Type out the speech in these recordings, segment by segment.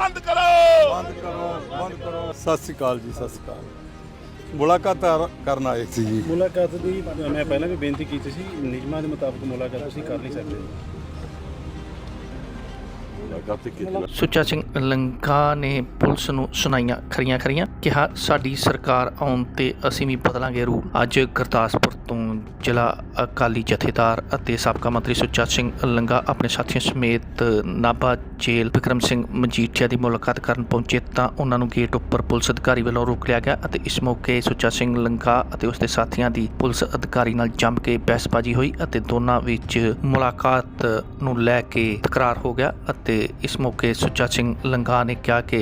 ਬੰਦ ਕਰੋ। ਬੰਦ ਕਰੋ ਬੰਦ ਕਰੋ। ਸਤਿ ਸ਼੍ਰੀ ਅਕਾਲ ਜੀ ਸਤਿ ਸ਼੍ਰੀ ਅਕਾਲ। ਮੁਲਾਕਾਤ ਕਰਨ ਆਏ ਸੀ ਜੀ। ਮੁਲਾਕਾਤ ਦੀ ਮੈਂ ਪਹਿਲਾਂ ਵੀ ਬੇਨਤੀ ਕੀਤੀ ਸੀ ਨਿਯਮਾਂ ਦੇ ਮੁਤਾਬਕ ਮੁਲਾਕਾਤ ਤੁਸੀਂ ਕਰ ਨਹੀਂ ਸਕਦੇ। ਸੁੱਚਾ ਸਿੰਘ ਲੰਕਾ ਨੇ ਪੁਲਿਸ ਨੂੰ ਸੁਣਾਈਆਂ ਖਰੀਆਂ ਖਰੀਆਂ ਕਿਹਾ ਸਾਡੀ ਸਰਕਾਰ ਆਉਣ ਤੇ ਅਸੀਂ ਵੀ ਬਦਲਾਂਗੇ ਰੂਪ। ਅੱਜ ਗੁਰਦਾਸਪੁਰ ਤੋਂ ਜ਼ਿਲ੍ਹਾ ਅਕਾਲੀ ਜਥੇਦਾਰ ਅਤੇ ਸਾਬਕਾ ਮੰਤਰੀ ਸੁੱਚਾ ਸਿੰਘ ਲੰਗਾ ਆਪਣੇ ਸਾਥੀਆਂ ਸਮੇਤ ਨਾਭਾ ਜੇਲ੍ਹ ਵਿਕਰਮ ਸਿੰਘ ਮਜੀਠੀਆ ਦੀ ਮੁਲਾਕਾਤ ਕਰਨ ਪਹੁੰਚੇ ਤਾਂ ਉਹਨਾਂ ਨੂੰ ਗੇਟ ਉੱਪਰ ਪੁਲਿਸ ਅਧਿਕਾਰੀ ਵੱਲੋਂ ਰੋਕ ਲਿਆ ਗਿਆ ਅਤੇ ਇਸ ਮੌਕੇ ਸੁੱਚਾ ਸਿੰਘ ਲੰਗਾ ਅਤੇ ਉਸਦੇ ਸਾਥੀਆਂ ਦੀ ਪੁਲਿਸ ਅਧਿਕਾਰੀ ਨਾਲ ਜੰਮ ਕੇ ਬਹਿਸਬਾਜ਼ੀ ਹੋਈ ਅਤੇ ਦੋਨਾਂ ਵਿੱਚ ਮੁਲਾਕਾਤ ਨੂੰ ਲੈ ਕੇ ਤਕਰਾਰ ਹੋ ਗਿਆ ਅਤੇ ਇਸ ਮੌਕੇ ਸੁੱਚਾ ਸਿੰਘ ਲੰਗਾ ਨੇ ਕਿਹਾ ਕਿ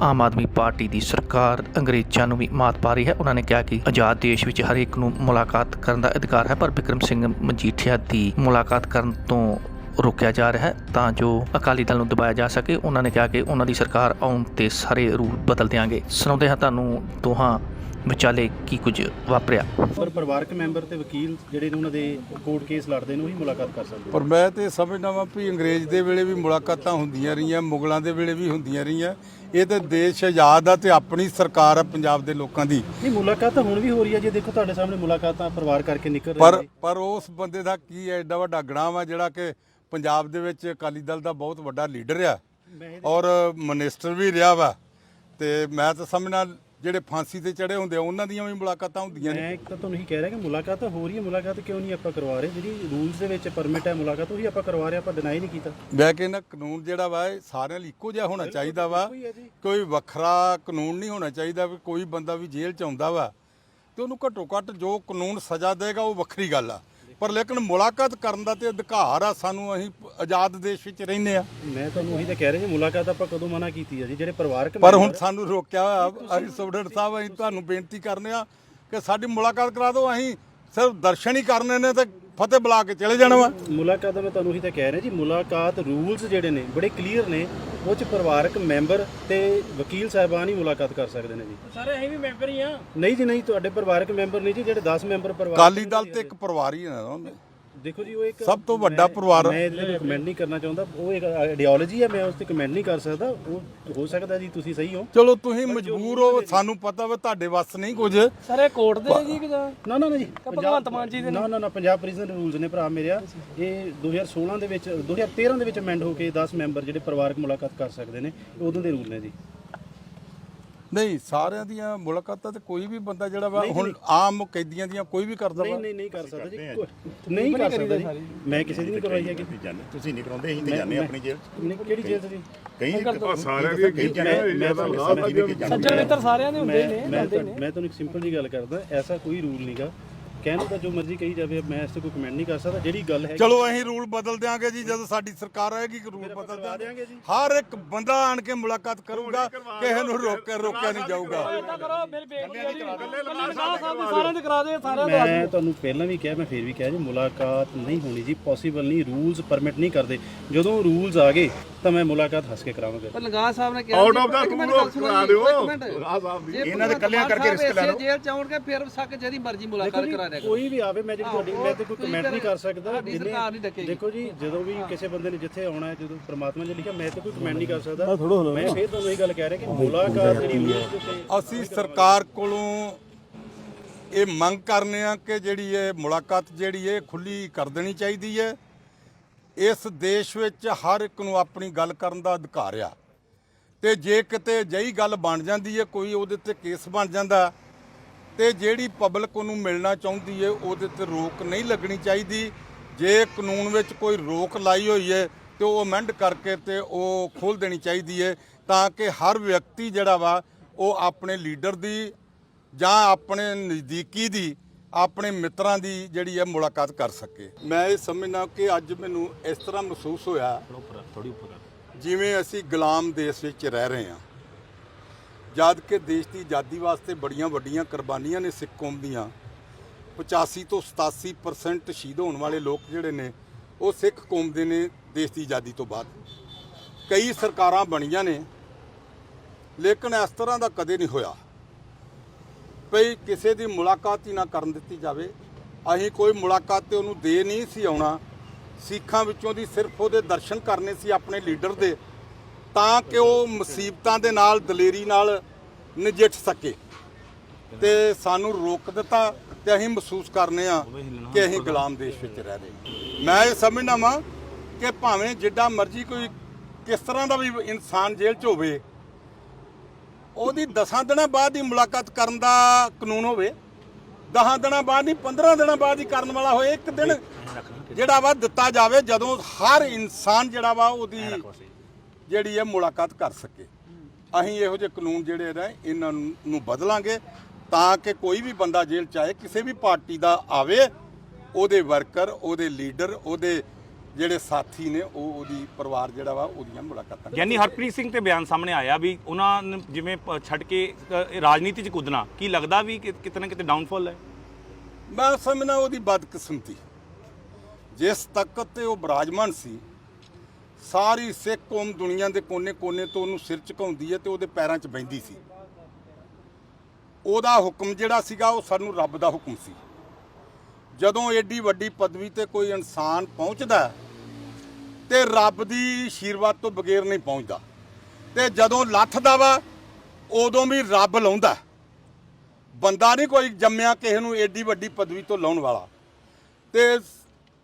ਆਮ ਆਦਮੀ ਪਾਰਟੀ ਦੀ ਸਰਕਾਰ ਅੰਗਰੇਜ਼ਾਂ ਨੂੰ ਵੀ ਮਾਤ ਪਾ ਰਹੀ ਹੈ। ਉਹਨਾਂ ਨੇ ਕਿਹਾ ਕਿ ਆਜ਼ਾਦ ਦੇਸ਼ ਵਿੱਚ ਹਰ ਇੱਕ ਨੂੰ ਮੁਲਾਕਾਤ ਕਰਨ ਦਾ ਅਧਿਕਾਰ ਹੈ, ਪਰ ਵਿਕਰਮ ਸਿੰਘ ਮਜੀਠੀਆ ਦੀ ਮੁਲਾਕਾਤ ਕਰਨ ਤੋਂ ਰੋਕਿਆ ਜਾ ਰਿਹਾ ਹੈ ਤਾਂ ਜੋ ਅਕਾਲੀ ਦਲ ਨੂੰ ਦਬਾਇਆ ਜਾ ਸਕੇ। ਉਹਨਾਂ ਨੇ ਕਿਹਾ ਕਿ ਉਹਨਾਂ ਦੀ ਸਰਕਾਰ ਆਉਣ ਤੇ ਸਾਰੇ ਰੂਲ ਬਦਲ ਦਿਆਂਗੇ। ਸੁਣਾਉਂਦੇ ਹਾਂ ਤੁਹਾਨੂੰ ਦੋਹਾਂ ਵਿਚਾਲੇ ਕੀ ਕੁਝ ਵਾਪਰਿਆ। ਪਰ ਪਰਿਵਾਰਕ ਮੈਂਬਰ ਤੇ ਵਕੀਲ ਜਿਹੜੇ ਨੇ ਉਹਨਾਂ ਦੇ ਕੋਰਟ ਕੇਸ ਲੜਦੇ ਨੇ ਉਹੀ ਮੁਲਾਕਾਤ ਕਰ ਸਕਦੇ ਪਰ ਮੈਂ ਤੇ ਸਮਝਦਾ ਵਾਂ ਵੀ ਅੰਗਰੇਜ਼ ਦੇ ਵੇਲੇ ਵੀ ਮੁਲਾਕਾਤਾਂ ਹੁੰਦੀਆਂ ਰਹੀਆਂ ਮੁਗਲਾਂ ਦੇ ਵੇਲੇ ਵੀ ਹੁੰਦੀਆਂ ਰਹੀਆਂ। ਇਹ ਤੇ ਦੇਸ਼ ਆਜ਼ਾਦ ਆ ਤੇ ਆਪਣੀ ਸਰਕਾਰ ਆ ਪੰਜਾਬ ਦੇ ਲੋਕਾਂ ਦੀ। ਨਹੀਂ ਮੁਲਾਕਾਤ ਤਾਂ ਹੁਣ ਵੀ ਹੋ ਰਹੀ ਹੈ ਜੇ ਦੇਖੋ ਤੁਹਾਡੇ ਸਾਹਮਣੇ ਮੁਲਾਕਾਤਾਂ ਪਰਿਵਾਰ ਕਰਕੇ ਨਿਕਲ ਰਹੀ ਪਰ ਪਰ ਉਸ ਬੰਦੇ ਦਾ ਕੀ ਹੈ ਐਡਾ ਵੱਡਾ ਗਣਾਮ ਆ ਜਿਹੜਾ ਕਿ ਪੰਜਾਬ ਦੇ ਵਿੱਚ ਅਕਾਲੀ ਦਲ ਦਾ ਬਹੁਤ ਵੱਡਾ ਲੀਡਰ ਆ। ਔਰ ਮਿਨਿਸਟਰ ਵੀ ਰਿਹਾ ਵਾ। ਤੇ ਮੈਂ ਤਾਂ ਸਮਝਣਾ ਜਿਹੜੇ ਫਾਂਸੀ ਤੇ ਚੜੇ ਹੁੰਦੇ ਆ ਉਹਨਾਂ ਦੀਆਂ ਵੀ ਮੁਲਾਕਾਤਾਂ ਹੁੰਦੀਆਂ ਨੇ। ਮੈਂ ਇੱਕ ਤਾਂ ਤੁਹਾਨੂੰ ਇਹੀ ਕਹਿ ਰਿਹਾ ਕਿ ਮੁਲਾਕਾਤ ਹੋ ਰਹੀ ਹੈ ਮੁਲਾਕਾਤ ਕਿਉਂ ਨਹੀਂ ਆਪਾਂ ਕਰਵਾ ਰਹੇ? ਜਿਹੜੀ ਰੂਲਸ ਦੇ ਵਿੱਚ ਪਰਮਿਟ ਹੈ ਮੁਲਾਕਾਤ ਉਹੀ ਆਪਾਂ ਕਰਵਾ ਰਹੇ ਆਪਾਂ ਡਿਨਾਈ ਨਹੀਂ ਕੀਤਾ। ਮੈਂ ਕਹਿੰਦਾ ਕਾਨੂੰਨ ਜਿਹੜਾ ਵਾ ਇਹ ਸਾਰਿਆਂ ਲਈ ਇੱਕੋ ਜਿਹਾ ਹੋਣਾ ਚਾਹੀਦਾ ਵਾ। ਕੋਈ ਵੱਖਰਾ ਕਾਨੂੰਨ ਨਹੀਂ ਹੋਣਾ ਚਾਹੀਦਾ ਵੀ ਕੋਈ ਬੰਦਾ ਵੀ ਜੇਲ੍ਹ ਚ ਆਉਂਦਾ ਵਾ। ਤੇ ਉਹਨੂੰ ਘੱਟੋ ਘੱਟ ਜੋ ਕਾਨੂੰਨ ਸਜ਼ਾ ਦੇਗਾ ਉਹ ਵੱਖਰੀ ਗੱਲ ਆ। ਪਰ ਲੇਕਿਨ ਮੁਲਾਕਾਤ ਕਰਨ ਦਾ ਤੇ ਅਧਿਕਾਰ ਆ ਸਾਨੂੰ ਅਸੀਂ ਆਜ਼ਾਦ ਦੇਸ਼ ਵਿੱਚ ਰਹਿੰਦੇ ਆ। ਮੈਂ ਤੁਹਾਨੂੰ ਉਹੀ ਤਾਂ ਕਹਿ ਰਿਹਾ ਜੀ ਮੁਲਾਕਾਤ ਆਪਾਂ ਕਦੋਂ ਮਨਾ ਕੀਤੀ ਹੈ ਜੀ? ਜਿਹੜੇ ਪਰਿਵਾਰਕ ਪਰ ਹੁਣ ਸਾਨੂੰ ਰੋਕਿਆ ਹੋਇਆ ਅਸੀਂ ਸੁਬਡਰ ਸਾਹਿਬ ਅਸੀਂ ਤੁਹਾਨੂੰ ਬੇਨਤੀ ਕਰਨੇ ਆ ਕਿ ਸਾਡੀ ਮੁਲਾਕਾਤ ਕਰਾ ਦਿਓ ਅਸੀਂ ਸਿਰਫ ਦਰਸ਼ਨ ਹੀ ਕਰਨੇ ਨੇ ਤੇ ਫਤਿਹ ਬੁਲਾ ਕੇ ਚਲੇ ਜਾਣਾ ਵਾ। ਮੁਲਾਕਾਤ ਦਾ ਮੈਂ ਤੁਹਾਨੂੰ ਉਹੀ ਤਾਂ ਕਹਿ ਰਿਹਾ ਜੀ ਮੁਲਾਕਾਤ ਰੂਲਸ ਜਿਹੜੇ ਨੇ ਬੜੇ ਕਲੀਅਰ ਨੇ ਉਹ ਚ ਪਰਿਵਾਰਕ ਮੈਂਬਰ ਤੇ ਵਕੀਲ ਸਾਹਿਬਾਨ ਹੀ ਮੁਲਾਕਾਤ ਕਰ ਸਕਦੇ ਨੇ ਜੀ। ਸਾਰੇ ਅਸੀਂ ਵੀ ਮੈਂਬਰ ਹੀ ਆ। ਨਹੀਂ ਜੀ ਨਹੀਂ ਤੁਹਾਡੇ ਪਰਿਵਾਰਕ ਮੈਂਬਰ ਨਹੀਂ ਜੀ ਜਿਹੜੇ 10 ਮੈਂਬਰ ਪਰਿਵਾਰ ਅਕਾਲੀ ਦਲ ਤੇ ਇੱਕ ਪਰਿਵਾਰ ਹੀ ਹੈ ਨਾ। ਦੇਖੋ ਜੀ ਉਹ ਇੱਕ ਸਭ ਤੋਂ ਵੱਡਾ ਪਰਿਵਾਰ ਮੈਂ ਇਹਦੇ ਤੇ ਕਮੈਂਟ ਨਹੀਂ ਕਰਨਾ ਚਾਹੁੰਦਾ। ਉਹ ਇੱਕ ਆਈਡੀਓਲੋਜੀ ਹੈ ਮੈਂ ਉਸ ਤੇ ਕਮੈਂਟ ਨਹੀਂ ਕਰ ਸਕਦਾ। ਉਹ ਹੋ ਸਕਦਾ ਜੀ ਤੁਸੀਂ ਸਹੀ ਹੋ। ਚਲੋ ਤੁਸੀਂ ਮਜਬੂਰ ਹੋ ਸਾਨੂੰ ਪਤਾ ਵਾ ਤੁਹਾਡੇ ਵੱਸ ਨਹੀਂ ਕੁਝ। ਸਾਰੇ ਕੋਰਟ ਦੇ ਜੀ ਕਿਦਾਂ ਨਾ ਨਾ ਨਾ ਜੀ ਭਗਵੰਤ ਮਾਨ ਜੀ ਦੇ ਨਾ? ਨਾ ਨਾ ਪੰਜਾਬ ਪ੍ਰਿਜ਼ਨ ਰੂਲਸ ਨੇ ਭਰਾ ਮੇਰਿਆ ਇਹ 2016 ਦੇ ਵਿੱਚ 2013 ਦੇ ਵਿੱਚ ਅਮੈਂਡ ਹੋ ਕੇ 10 ਮੈਂਬਰ ਜਿਹੜੇ ਪਰਿਵਾਰਕ ਮੁਲਾਕਾਤ ਕਰ ਸਕਦੇ ਨੇ ਉਦੋਂ ਦੇ ਰੂਲ ਨੇ ਜੀ। ਨਹੀਂ ਸਾਰਿਆਂ ਦੀਆਂ ਮੁਲਾਕਾਤਾਂ ਤੇ ਕੋਈ ਵੀ ਬੰਦਾ ਜਿਹੜਾ ਵਾ ਹੁਣ ਆਮ ਕੈਦੀਆਂ ਦੀਆਂ ਕੋਈ ਵੀ ਕਰਦਾ ਨਹੀਂ ਵਾ। ਨਹੀਂ ਨਹੀਂ ਕਰ ਸਕਦਾ ਜੀ। ਕੋਈ- ਨਹੀਂ ਕਰ ਸਕਦਾ ਜੀ। ਮੈਂ ਕਿਸੇ ਦੀ ਨਹੀਂ ਕਰਵਾਈ ਹੈਗੀ। ਤੁਸੀਂ ਨਹੀਂ ਕਰਾਉਂਦੇ ਅਸੀਂ ਤੇ ਜਾਂਦੇ ਹਾਂ ਆਪਣੀ ਜੇਲ੍ਹ 'ਚ। ਨਹੀਂ, ਕਿਹੜੀ ਜੇਲ੍ਹ ਜੀ? ਕਈ ਸਾਰਿਆਂ ਦੀ ਕਈ ਜਾਂਦੇ ਮੈਂ ਕਿ ਜਾਂਦੇ ਸੱਜਣ ਮਿੱਤਰ ਸਾਰਿਆਂ ਦੇ ਹੁੰਦੇ ਨੇ ਮੈਂ ਤੁਹਾਨੂੰ ਇੱਕ ਸਿੰਪਲ ਜੀ ਗੱਲ ਕਰਦਾ ਐਸਾ ਕੋਈ ਰੂਲ ਨਹੀਂਗਾ ਕਹਿਣ ਤਾਂ ਜੋ ਮਰਜ਼ੀ ਕਹੀ ਜਾਵੇ ਮੈਂ ਇਸ ਤੇ ਕੋਈ ਕਮੈਂਟ ਨਹੀਂ ਕਰ ਸਕਦਾ। ਜਿਹੜੀ ਗੱਲ ਹੈ ਚਲੋ ਅਸੀਂ ਰੂਲ ਬਦਲ ਦਿਆਂਗੇ ਜੀ ਜਦੋਂ ਸਾਡੀ ਸਰਕਾਰ ਆਏਗੀ ਕਿ ਰੂਲ ਬਦਲ ਦਿਆਂਗੇ। ਹਰ ਇੱਕ ਬੰਦਾ ਆਣ ਕੇ ਮੁਲਾਕਾਤ ਕਰੂਗਾ ਕਿਸੇ ਨੂੰ ਰੋਕ ਕੇ ਰੋਕਿਆ ਨਹੀਂ ਜਾਊਗਾ। ਦੇ ਦੇ ਦੇ ਮੈਂ ਤੁਹਾਨੂੰ ਪਹਿਲਾਂ ਵੀ ਕਿਹਾ ਮੈਂ ਫੇਰ ਵੀ ਕਿਹਾ ਜੀ ਮੁਲਾਕਾਤ ਨਹੀਂ ਹੋਣੀ ਜੀ ਪੋਸੀਬਲ ਨਹੀਂ ਰੂਲਸ ਪਰਮਿਟ ਨਹੀਂ ਕਰਦੇ। ਜਦੋਂ ਰੂਲਸ ਆ ਗਏ ਤਾਂ ਮੈਂ ਮੁਲਾਕਾਤ ਹੱਸ ਕੇ ਕਰਾਵਾਂਗਾ ਪਰ ਲੰਗਾ ਸਾਹਿਬ ਨੇ ਕਿਹਾ ਆਊਟ ਆਫ ਦਾ ਰੂਲ ਸੁਣੋ ਕਰਾ ਦਿਓ। ਸਾਹਿਬ ਦੀ ਇਹਨਾਂ ਦੇ ਕੱਲਿਆਂ ਕਰਕੇ ਰਿਸਕ ਲੈ ਲਓ ਜੇਲ੍ਹ ਚ ਆਉਣਗੇ ਫਿਰ ਸੱਕ ਜਿਹਦੀ ਮਰਜ਼ੀ ਮੁਲਾਕਾਤ ਕਰਾ ਕਰੋ ਕੋਈ ਵੀ ਆਵੇ ਮੈਂ ਜਿਹੜੀ ਤੁਹਾਡੀ ਮੈਂ ਤੇ ਕੋਈ ਕਮੈਂਟ ਨਹੀਂ ਕਰ ਸਕਦਾ। ਦੇਖੋ ਜੀ ਜਦੋਂ ਵੀ ਕਿਸੇ ਬੰਦੇ ਨੇ ਜਿੱਥੇ ਆਉਣਾ ਹੈ ਜਦੋਂ ਪ੍ਰਮਾਤਮਾ ਨੇ ਲਿਖਿਆ ਮੈਂ ਤੇ ਕੋਈ ਕਮੈਂਟ ਨਹੀਂ ਕਰ ਸਕਦਾ। ਮੈਂ ਫੇਰ ਤੁਹਾਨੂੰ ਇਹ ਗੱਲ ਕਹਿ ਰਿਹਾ ਕਿ ਮੁਲਾਕਾਤ ਜਿਹੜੀ ਅਸੀਂ ਸਰਕਾਰ ਕੋਲੋਂ ਇਹ ਮੰਗ ਕਰਨੇ ਆ ਕਿ ਜਿਹੜੀ ਇਹ ਮੁਲਾਕਾਤ ਜਿਹੜੀ ਇਹ ਖੁੱਲੀ ਕਰ ਦੇਣੀ ਚਾਹੀਦੀ ਹੈ। ਇਸ ਦੇਸ਼ ਵਿੱਚ ਹਰ ਇੱਕ ਨੂੰ ਆਪਣੀ ਗੱਲ ਕਰਨ ਦਾ ਅਧਿਕਾਰ ਆ। ਤੇ ਜੇ ਕਿਤੇ ਜਈ ਗੱਲ ਬਣ ਜਾਂਦੀ ਹੈ, ਕੋਈ ਉਹਦੇ ਤੇ ਕੇਸ ਬਣ ਜਾਂਦਾ ਤੇ ਜਿਹੜੀ ਪਬਲਿਕ ਉਹਨੂੰ ਮਿਲਣਾ ਚਾਹੁੰਦੀ ਹੈ, ਉਹਦੇ ਤੇ ਰੋਕ ਨਹੀਂ ਲੱਗਣੀ ਚਾਹੀਦੀ। ਜੇ ਕਾਨੂੰਨ ਵਿੱਚ ਕੋਈ ਰੋਕ ਲਾਈ ਹੋਈ ਹੈ, ਤੇ ਉਹ ਅਮੈਂਡ ਕਰਕੇ ਤੇ ਉਹ ਖੋਲ ਦੇਣੀ ਚਾਹੀਦੀ ਹੈ, ਤਾਂ ਕਿ ਹਰ ਵਿਅਕਤੀ ਜਿਹੜਾ ਵਾ, ਉਹ ਆਪਣੇ ਲੀਡਰ ਦੀ ਜਾਂ ਆਪਣੇ ਨਜ਼ਦੀਕੀ ਦੀ ਆਪਣੇ ਮਿੱਤਰਾਂ ਦੀ ਜਿਹੜੀ ਹੈ ਮੁਲਾਕਾਤ ਕਰ ਸਕੇ। ਮੈਂ ਇਹ ਸਮਝਦਾ ਕਿ ਅੱਜ ਮੈਨੂੰ ਇਸ ਤਰ੍ਹਾਂ ਮਹਿਸੂਸ ਹੋਇਆ ਜਿਵੇਂ ਅਸੀਂ ਗੁਲਾਮ ਦੇਸ਼ ਵਿੱਚ ਰਹਿ ਰਹੇ ਹਾਂ। ਜਦ ਕਿ ਦੇਸ਼ ਦੀ ਆਜ਼ਾਦੀ ਵਾਸਤੇ ਬੜੀਆਂ ਵੱਡੀਆਂ ਕੁਰਬਾਨੀਆਂ ਨੇ ਸਿੱਖ ਕੌਮ ਦੀਆਂ। 85 ਤੋਂ 87% ਸ਼ਹੀਦ ਹੋਣ ਵਾਲੇ ਲੋਕ ਜਿਹੜੇ ਨੇ ਉਹ ਸਿੱਖ ਕੌਮ ਦੇ ਨੇ ਦੇਸ਼ ਦੀ ਆਜ਼ਾਦੀ ਤੋਂ ਬਾਅਦ। ਕਈ ਸਰਕਾਰਾਂ ਬਣੀਆਂ ਨੇ ਲੇਕਿਨ ਇਸ ਤਰ੍ਹਾਂ ਦਾ ਕਦੇ ਨਹੀਂ ਹੋਇਆ। ਭਈ ਕਿਸੇ ਦੀ ਮੁਲਾਕਾਤ ਹੀ ਨਾ ਕਰਨ ਦਿੱਤੀ ਜਾਵੇ। ਅਸੀਂ ਕੋਈ ਮੁਲਾਕਾਤ ਤੇ ਉਹਨੂੰ ਦੇ ਨਹੀਂ ਸੀ ਆਉਣਾ। ਸਿੱਖਾਂ ਵਿੱਚੋਂ ਦੀ ਸਿਰਫ ਉਹਦੇ ਦਰਸ਼ਨ ਕਰਨੇ ਸੀ ਆਪਣੇ ਲੀਡਰ ਦੇ ਤਾਂ ਕਿ ਉਹ ਮੁਸੀਬਤਾਂ ਦੇ ਨਾਲ ਦਲੇਰੀ ਨਾਲ ਨਜਿੱਠ ਸਕੇ। ਤੇ ਸਾਨੂੰ ਰੋਕ ਦਿੱਤਾ ਤੇ ਅਸੀਂ ਮਹਿਸੂਸ ਕਰਨੇ ਆ ਕਿ ਅਸੀਂ ਗੁਲਾਮ ਦੇਸ਼ ਵਿੱਚ ਰਹਿ ਰਹੇ। ਮੈਂ ਇਹ ਸਮਝਦਾ ਵਾਂ ਕਿ ਭਾਵੇਂ ਜਿੱਡਾ ਮਰਜ਼ੀ ਕੋਈ ਕਿਸ ਤਰ੍ਹਾਂ ਦਾ ਵੀ ਇਨਸਾਨ ਜੇਲ੍ਹ 'ਚ ਹੋਵੇ ਉਹਦੀ 10 ਦਿਨਾਂ ਬਾਅਦ ਹੀ ਮੁਲਾਕਾਤ ਕਰਨ ਦਾ ਕਾਨੂੰਨ ਹੋਵੇ 10 ਦਿਨਾਂ ਬਾਅਦ ਨਹੀਂ 15 ਦਿਨਾਂ ਬਾਅਦ ਹੀ ਕਰਨ ਵਾਲਾ ਹੋਏ ਇੱਕ ਦਿਨ ਜਿਹੜਾ ਵਾ ਦਿੱਤਾ ਜਾਵੇ ਜਦੋਂ ਹਰ ਇਨਸਾਨ ਜਿਹੜਾ ਵਾ ਉਹਦੀ ਜਿਹੜੀ ਹੈ ਮੁਲਾਕਾਤ ਕਰ ਸਕੇ। ਅਸੀਂ ਇਹੋ ਜਿਹੇ ਕਾਨੂੰਨ ਜਿਹੜੇ ਨੇ ਇਹਨਾਂ ਨੂੰ ਨੂੰ ਬਦਲਾਂਗੇ ਤਾਂ ਕਿ ਕੋਈ ਵੀ ਬੰਦਾ ਜੇਲ੍ਹ ਚ ਆਏ ਕਿਸੇ ਵੀ ਪਾਰਟੀ ਦਾ ਆਵੇ ਉਹਦੇ ਵਰਕਰ ਉਹਦੇ ਲੀਡਰ ਉਹਦੇ ਜਿਹੜੇ ਸਾਥੀ ਨੇ ਉਹ ਉਹਦੀ ਪਰਿਵਾਰ ਜਿਹੜਾ ਵਾ ਉਹਦੀਆਂ ਮੁਲਾਕਾਤਾਂ ਯਾਨੀ ਹਰਪ੍ਰੀਤ ਸਿੰਘ ਤੇ ਬਿਆਨ ਸਾਹਮਣੇ ਆਇਆ ਵੀ ਉਹਨਾਂ ਨੇ ਜਿਵੇਂ ਪ- ਛੱਡ ਕੇ ਅ, ਰਾਜਨੀਤੀ 'ਚ ਕੁੱਦਣਾ ਕੀ ਲੱਗਦਾ ਵੀ ਕਿ ਕਿਤੇ ਨਾ ਕਿਤੇ ਡਾਊਨਫਾਲ ਹੈ? ਮੈਂ ਸਮਝਣਾ ਉਹਦੀ ਬਦਕਿਸਮਤੀ। ਜਿਸ ਤੱਕ ਤੇ ਉਹ ਬਰਾਜਮਾਨ ਸੀ ਸਾਰੀ ਸਿੱਖ ਕੌਮ ਦੁਨੀਆ ਦੇ ਕੋਨੇ-ਕੋਨੇ ਤੋਂ ਉਹਨੂੰ ਸਿਰ ਝੁਕਾਉਂਦੀ ਹੈ ਤੇ ਉਹਦੇ ਪੈਰਾਂ 'ਚ ਬੈੰਦੀ ਸੀ। ਉਹਦਾ ਹੁਕਮ ਜਿਹੜਾ ਸੀਗਾ ਉਹ ਸਾਨੂੰ ਰੱਬ ਦਾ ਹੁਕਮ ਸੀ। ਜਦੋਂ ਏਡੀ ਵੱਡੀ ਪਦਵੀ ਤੇ ਕੋਈ ਇਨਸਾਨ ਪਹੁੰਚਦਾ ਹੈ, ਤੇ ਰੱਬ ਦੀ ਆਸ਼ੀਰਵਾਦ ਤੋਂ ਬਗੈਰ ਨਹੀਂ ਪਹੁੰਚਦਾ। ਤੇ ਜਦੋਂ ਲੱਥਦਾ ਵਾ ਉਦੋਂ ਵੀ ਰੱਬ ਲਾਉਂਦਾ ਬੰਦਾ ਨਹੀਂ ਕੋਈ ਜੰਮਿਆ ਕਿਸੇ ਨੂੰ ਏਡੀ ਵੱਡੀ ਪਦਵੀ ਤੋਂ ਲਾਉਣ ਵਾਲਾ। ਤੇ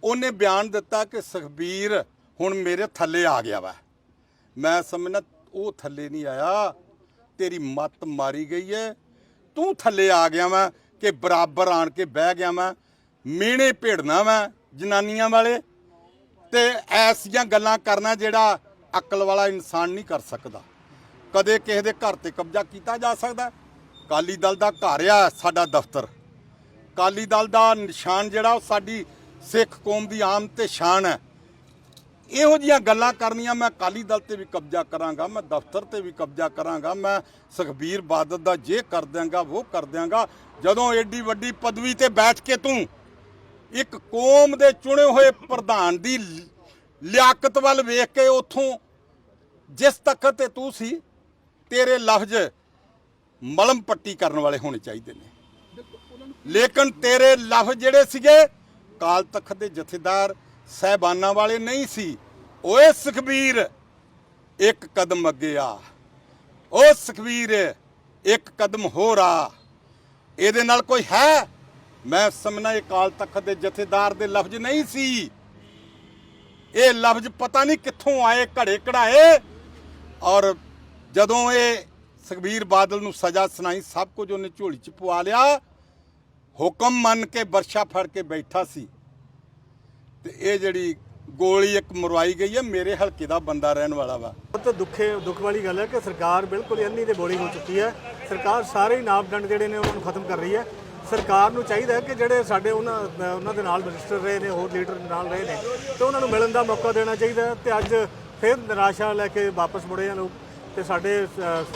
ਉਹਨੇ ਬਿਆਨ ਦਿੱਤਾ ਕਿ ਸੁਖਬੀਰ ਹੁਣ ਮੇਰੇ ਥੱਲੇ ਆ ਗਿਆ ਵਾ। ਮੈਂ ਸਮਝਣਾ ਉਹ ਥੱਲੇ ਨਹੀਂ ਆਇਆ। ਤੇਰੀ ਮੱਤ ਮਾਰੀ ਗਈ ਹੈ ਤੂੰ ਥੱਲੇ ਆ ਗਿਆ ਵਾ ਕਿ ਬਰਾਬਰ ਆਣ ਕੇ ਬਹਿ ਗਿਆ ਵਾ। ਮੀਣੇ ਭੇੜਨਾ ਵਾ ਜਨਾਨੀਆਂ ਵਾਲੇ ਤੇ ਐਸੀਆਂ ਗੱਲਾਂ ਕਰਨਾ ਜਿਹੜਾ ਅਕਲ ਵਾਲਾ ਇਨਸਾਨ ਨਹੀਂ ਕਰ ਸਕਦਾ। ਕਦੇ ਕਿਸੇ ਦੇ ਘਰ ਤੇ ਕਬਜ਼ਾ ਕੀਤਾ ਜਾ ਸਕਦਾ ਕਾਲੀ ਦਲ ਦਾ ਘਰ ਆ ਸਾਡਾ ਦਫ਼ਤਰ। ਕਾਲੀ ਦਲ ਦਾ ਨਿਸ਼ਾਨ ਜਿਹੜਾ ਉਹ ਸਾਡੀ ਸਿੱਖ ਕੌਮ ਦੀ ਆਮ ਤੇ ਸ਼ਾਨ ਹੈ। ਇਹੋ ਜੀਆਂ ਗੱਲਾਂ ਕਰਨੀਆਂ ਮੈਂ ਕਾਲੀ ਦਲ ਤੇ ਵੀ ਕਬਜ਼ਾ ਕਰਾਂਗਾ, ਮੈਂ ਦਫ਼ਤਰ ਤੇ ਵੀ ਕਬਜ਼ਾ ਕਰਾਂਗਾ, ਮੈਂ ਸੁਖਬੀਰ ਬਾਦਲ ਦਾ ਜੇ ਕਰ ਦਿਆਂਗਾ ਉਹ ਕਰ ਦਿਆਂਗਾ। ਜਦੋਂ ਐਡੀ ਵੱਡੀ ਪਦਵੀ ਤੇ ਬੈਠ ਕੇ ਤੂੰ ਇੱਕ ਕੌਮ ਦੇ ਚੁਣੇ ਹੋਏ ਪ੍ਰਧਾਨ ਦੀ ਲਿਆਕਤ ਵੱਲ ਵੇਖ ਕੇ ਉਥੋਂ ਜਿਸ ਤਖਤ ਤੇ ਤੂੰ ਸੀ, ਤੇਰੇ ਲਫ਼ਜ਼ ਮਲਮ ਪੱਟੀ ਕਰਨ ਵਾਲੇ ਹੋਣੇ ਚਾਹੀਦੇ ਨੇ। ਲੇਕਿਨ ਤੇਰੇ ਲਫ਼ਜ਼ ਜਿਹੜੇ ਸੀਗੇ, ਕਾਲ ਤਖਤ ਦੇ ਜਥੇਦਾਰ ਸਹਿਬਾਨਾਂ ਵਾਲੇ ਨਹੀਂ ਸੀ। ਓਏ ਸੁਖਬੀਰ, ਇੱਕ ਕਦਮ ਅੱਗੇ ਆ। ਓ ਸੁਖਬੀਰ, ਇੱਕ ਕਦਮ ਹੋਰ ਆ। ਇਹਦੇ ਨਾਲ ਕੋਈ ਹੈ? ਮੈਂ ਸਮਝਣਾ ਇਹ ਕਾਲ ਤਖਤ ਦੇ ਜਥੇਦਾਰ ਦੇ ਲਫ਼ਜ਼ ਨਹੀਂ ਸੀ। ਇਹ ਲਫ਼ਜ਼ ਪਤਾ ਨਹੀਂ ਕਿੱਥੋਂ ਆਏ, ਘੜੇ ਕਢਾਏ ਔਰ ਜਦੋਂ ਇਹ ਸੁਖਬੀਰ ਬਾਦਲ ਨੂੰ ਸਜ਼ਾ ਸੁਣਾਈ, ਸਭ ਕੁਝ ਉਹਨੇ ਝੋਲੀ 'ਚ ਪਵਾ ਲਿਆ। ਹੁਕਮ ਮੰਨ ਕੇ ਵਰਸ਼ਾ ਫੜ ਕੇ ਬੈਠਾ ਸੀ। ਤੇ ਇਹ ਜਿਹੜੀ ਗੋਲੀ ਇੱਕ ਮਰਵਾਈ ਗਈ ਹੈ, ਮੇਰੇ ਹਲਕੇ ਦਾ ਬੰਦਾ ਰਹਿਣ ਵਾਲਾ ਵਾ। ਬਹੁਤ ਦੁੱਖੇ, ਦੁੱਖ ਵਾਲੀ ਗੱਲ ਹੈ ਕਿ ਸਰਕਾਰ ਬਿਲਕੁਲ ਹੀ ਅੰਨੀ ਤੇ ਬੋਲੀ ਹੋ ਚੁੱਕੀ ਹੈ। ਸਰਕਾਰ ਸਾਰੇ ਨਾਪਦੰਡ ਜਿਹੜੇ ਨੇ ਉਹਨਾਂ ਨੂੰ ਖਤਮ ਕਰ ਰਹੀ ਹੈ। ਸਰਕਾਰ ਨੂੰ ਚਾਹੀਦਾ ਕਿ ਜਿਹੜੇ ਸਾਡੇ ਉਹਨਾਂ ਉਹਨਾਂ ਦੇ ਨਾਲ ਮਿਨਿਸਟਰ ਰਹੇ ਨੇ, ਹੋਰ ਲੀਡਰ ਨਾਲ ਰਹੇ ਨੇ, ਤੇ ਉਹਨਾਂ ਨੂੰ ਮਿਲਣ ਦਾ ਮੌਕਾ ਦੇਣਾ ਚਾਹੀਦਾ ਹੈ ਤੇ ਅੱਜ ਫਿਰ ਨਿਰਾਸ਼ਾ ਲੈ ਕੇ ਵਾਪਸ ਮੁੜੇ ਆ ਲੋਕ। ਤੇ ਸਾਡੇ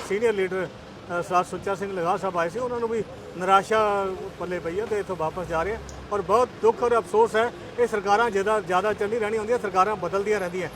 ਸੀਨੀਅਰ ਲੀਡਰ ਸਰਦਾਰ ਸੁੱਚਾ ਸਿੰਘ ਲਗਾ ਸਾਹਿਬ ਆਏ ਸੀ, ਉਹਨਾਂ ਨੂੰ ਵੀ ਨਿਰਾਸ਼ਾ ਪੱਲੇ ਪਈ ਹੈ ਤੇ ਇੱਥੋਂ ਵਾਪਸ ਜਾ ਰਹੇ ਆ। ਔਰ ਬਹੁਤ ਦੁੱਖ ਔਰ ਅਫਸੋਸ ਹੈ, ਇਹ ਸਰਕਾਰਾਂ ਜਿਹਦਾ ਜ਼ਿਆਦਾ ਚੱਲੀ ਰਹਿਣੀ ਹੁੰਦੀਆਂ, ਸਰਕਾਰਾਂ ਬਦਲਦੀਆਂ ਰਹਿੰਦੀਆਂ।